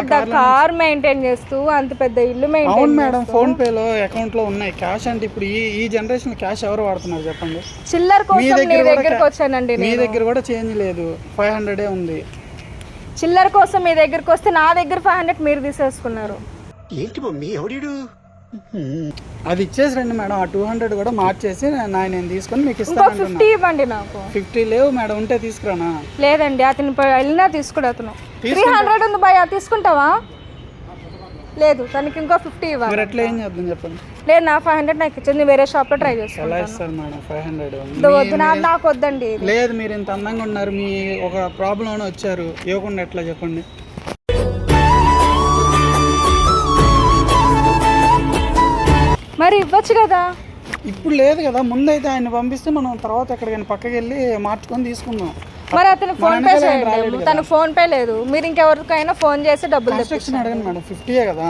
పెద్ద car maintain చేస్తూ అంత పెద్ద ఇల్లు అవును మెయింటైన్ మేడం ఫోన్ పేలో అకౌంట్లో ఉన్నాయి. క్యాష్ అంటే ఇప్పుడు ఈ ఈ జనరేషన్ క్యాష్ ఎవరు వాడుతున్నారు చెప్పండి? చిల్లర కోసం నీ దగ్గర కూడా దగ్గరకు వచ్చానండి మీ దగ్గర కూడా చేంజ్ లేదు. ఫైవ్ హండ్రెడే ఉంది. చిల్లర కోసం మీ దగ్గరకు వస్తే నా దగ్గర ఫైవ్ హండ్రెడ్ మీరు తీసేసుకున్నారు. ఏంటి మమ్మీ ఎవడీడు? అది ఇచ్చేసి రండి మేడం. ఆ టూ హండ్రెడ్ కూడా మార్చేసి నా నేను తీసుకొని మీకు ఇస్తాను ఫిఫ్టీ ఇవ్వండి నాకు. ఫిఫ్టీ లేవు మేడం. ఉంటే తీసుకురానా? లేదండి అతను ప- వెళ్ళినా తీసుకుడు అతను. త్రీ హండ్రెడ్ ఉంది భయ తీసుకుంటావా? లేదు తనకి ఇంకో ఫిఫ్టీ ఇవ్వాలి. మీరు ఎట్లా ఏం చేద్దాం చెప్పండి? లేదు నా ఫైవ్ హండ్రెడ్ నాకు ఇచ్చింది వేరే షాప్లో ట్రై చేసుకుంటాను. ఎలా ఇస్తారు మేడం ఫైవ్ హండ్రెడ్ ఇది వద్దు నా నాకు వద్దండి ఇది. లేదు మీరు ఇంత అందంగా ఉన్నారు మీ ఒక ప్రాబ్లం వచ్చారు. ఇవ్వకుండా ఎట్లా చెప్పండి? మరి ఇవ్వచ్చు కదా? ఇప్పుడు లేదు కదా ముందైతే ఆయన పంపిస్తే మనం తర్వాత ఎక్కడికైనా పక్కకి వెళ్ళి మార్చుకొని తీసుకుందాం. మరి అతను ఫోన్ పే చేయండి తనకు ఫోన్ పే లేదు. మీరు ఇంకెవరికైనా ఫోన్ చేసి డబ్బులు కన్స్ట్రక్షన్ అడగండి మేడం ఫిఫ్టీయే కదా.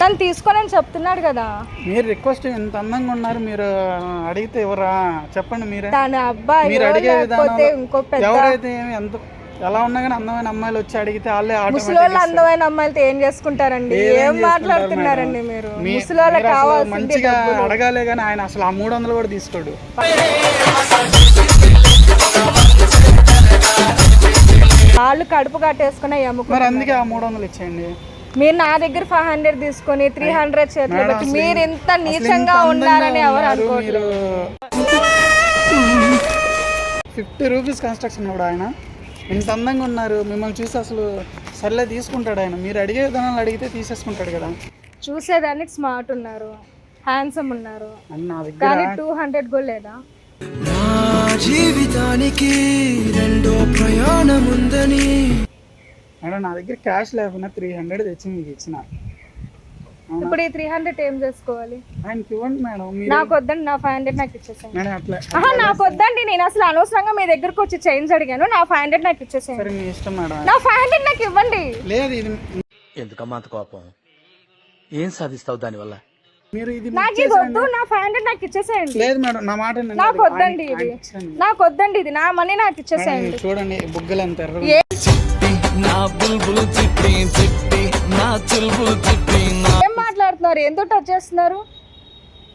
తను తీసుకోనని చెప్తున్నాడు కదా. మీరు రిక్వెస్ట్ ఎంత అందంగా ఉన్నారు మీరు అడిగితే ఎవరా? చెప్పండి మీరే. తన అబ్బాయి ఎవరైతే ఎంత ఎలా ఉన్నా కానీ అందమైన అమ్మాయిలు వచ్చి అడిగితే వాళ్ళే ముసలోళ్ళు అందమైన అమ్మాయిలతో ఏం చేసుకుంటారండి? ఏం మాట్లాడుతున్నారండి మీరు? కావాల్సింది మంచిగా అడగాలే కానీ ఆయన అసలు ఆ మూడు వందలు కూడా తీసుకోడు. వాళ్ళు కడుపు కట్టేసుకున్న ఎముక మరి అందుకే ఆ మూడు వందలు ఇచ్చేయండి. మీరు నా దగ్గర ఫైవ్ హండ్రెడ్ తీసుకొని త్రీ హండ్రెడ్ చేతిలో పెట్టి మీరు ఇంత- నీచంగా అందంగా ఎవరు మీరు. ఫిఫ్టీ రూపీస్ కన్స్ట్రక్షన్ కూడా ఆయన? ఇంత అందంగా ఉన్నారు మిమ్మల్ని చూసి అసలు సర్లే తీసుకుంటాడు ఆయన. మీరు అడిగే విధానాలు అడిగితే తీసేసుకుంటాడు కదా. చూసేదానికి స్మార్ట్ ఉన్నారు హ్యాండ్సమ్ ఉన్నారు. అని నా దగ్గర కానీ టూ హండ్రెడ్ కూడా లేదా? నా జీవితానికి రెండో ప్రయాణం ఉందని. మేడం నా దగ్గర క్యాష్ లేకపోయినా త్రీ హండ్రెడ్ తెచ్చి మీకు ఇచ్చిన. ఇప్పుడు ఈ త్రీ హండ్రెడ్ ఏం చేసుకోవాలి? ఆయనకి ఇవ్వండి మేడం మీరు నాకు వద్దండి నా ఫైవ్ హండ్రెడ్ నాకు ఇచ్చేసాను మేడం అట్లా ఆహా నాకు వద్దండి నేను అసలు అనవసరంగా మీ దగ్గరకు వచ్చి చేంజ్ అడిగాను నా ఫైవ్ హండ్రెడ్ నాకు ఇచ్చేసాను మీ ఇష్టం మేడం. నా ఫైవ్ హండ్రెడ్ నాకు ఇవ్వండి. లేదు ఇది ఎందుకమ్మా అంత కోపం? ఏం సాధిస్తావు దానివల్ల? మీరు ఇది నాకు ఇది వద్దు నా ఫైవ్ హండ్రెడ్ నాకు ఇచ్చేసేయండి. లేదు మేడం నా మాట వినండి. నాకు వద్దండి ఆయన- ఇది. ఆయనకి ఇచ్చేయండి. నాకు వద్దండి ఇది నా మనీ నాకు మేడం, ఇచ్చేసేయండి చూడండి బుగ్గలు ఎంత ఎర్రగా ఏ- నా బుల్బుల్ చిట్టి చిట్టి నా చుల్బుల్ చిట్టి మాట్లాడుతున్నారు ఎందుకు టచ్ చేస్తున్నారు?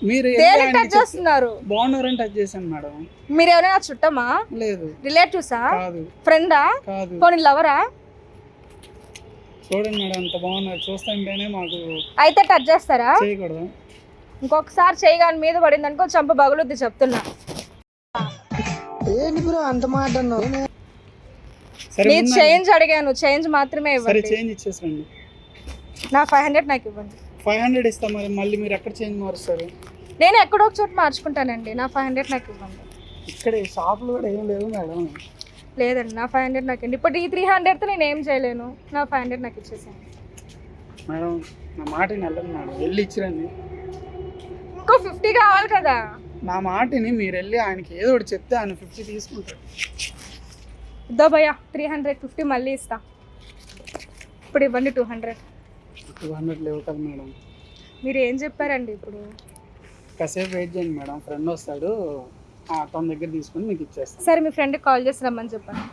మీరు దేనికి టచ్ చేస్తున్నారు? బాగున్నారని టచ్ చేశాను మేడం. మీరు ఎవరైనా చుట్టమా? లేదు. రిలేటివ్సా? కాదు. ఫ్రెండా? కాదు. పోనీ లవరా? చూడండి మేడం ఎంత బాగున్నారు. చూస్తుంటేనే మాకు అయితే టచ్ చేస్తారా? చేయకూడదు. ఇంకొకసారి చేయగాని మీద పడింది అనుకో చంప బగులుద్ది చెప్తున్నా. సరే నీ చేంజ్ అడిగాను. చేంజ్ మాత్రమే సరే ఇవ్వండి. చేంజ్ ఇచ్చేసండి నా ఫైవ్ హండ్రెడ్ నాకు ఇవ్వండి. ఫైవ్ హండ్రెడ్ ఇస్తాం మరి మళ్ళీ మీరు ఎక్కడ చేంజ్ మారుస్తారు? నేను ఎక్కడో ఒక చోట మార్చుకుంటానండి నా ఫైవ్ హండ్రెడ్ నాకు ఇవ్వండి. ఇక్కడ షాపులు కూడా ఏం లేవు మేడం. లేదండి నా ఫైవ్ హండ్రెడ్ నాకు ఇవ్వండి. ఇప్పుడు ఈ త్రీ హండ్రెడ్తో నేను ఏం చేయలేను నా ఫైవ్ హండ్రెడ్ నాకు ఇచ్చేసాను మేడం నా మాటని వెళ్ళదు మేడం వెళ్ళి ఇచ్చిరండి. ఇంకో ఫిఫ్టీ కావాలి కదా. నా మాటని మీరు వెళ్ళి ఆయనకి ఏదో ఒకటి చెప్తే ఆయన ఫిఫ్టీ తీసుకుంటారు ఇద్దో భయ్యా త్రీ హండ్రెడ్ ఫిఫ్టీ మళ్ళీ ఇస్తా. ఇప్పుడు ఇవ్వండి టూ హండ్రెడ్. టూ హండ్రెడ్ లేవు కదా మేడం. మీరు ఏం చెప్పారండి ఇప్పుడు? కాసేపు వెయిట్ చేయండి మేడం. ఫ్రెండ్ వస్తాడు. ఆ, తన దగ్గర తీసుకొని మీకు ఇచ్చేస్తాను. సరే మీ ఫ్రెండ్కి కాల్ చేసి రమ్మని చెప్పండి.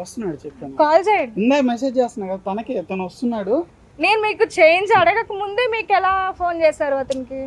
వస్తున్నాడు చెప్పాను కాల్ చేయండి. ఇందా మెసేజ్ చేస్తున్నా కదా తనకి తను వస్తున్నాడు. నేను మీకు చేంజ్ అడగక ముందే మీకు ఎలా ఫోన్ చేశారు అతనికి?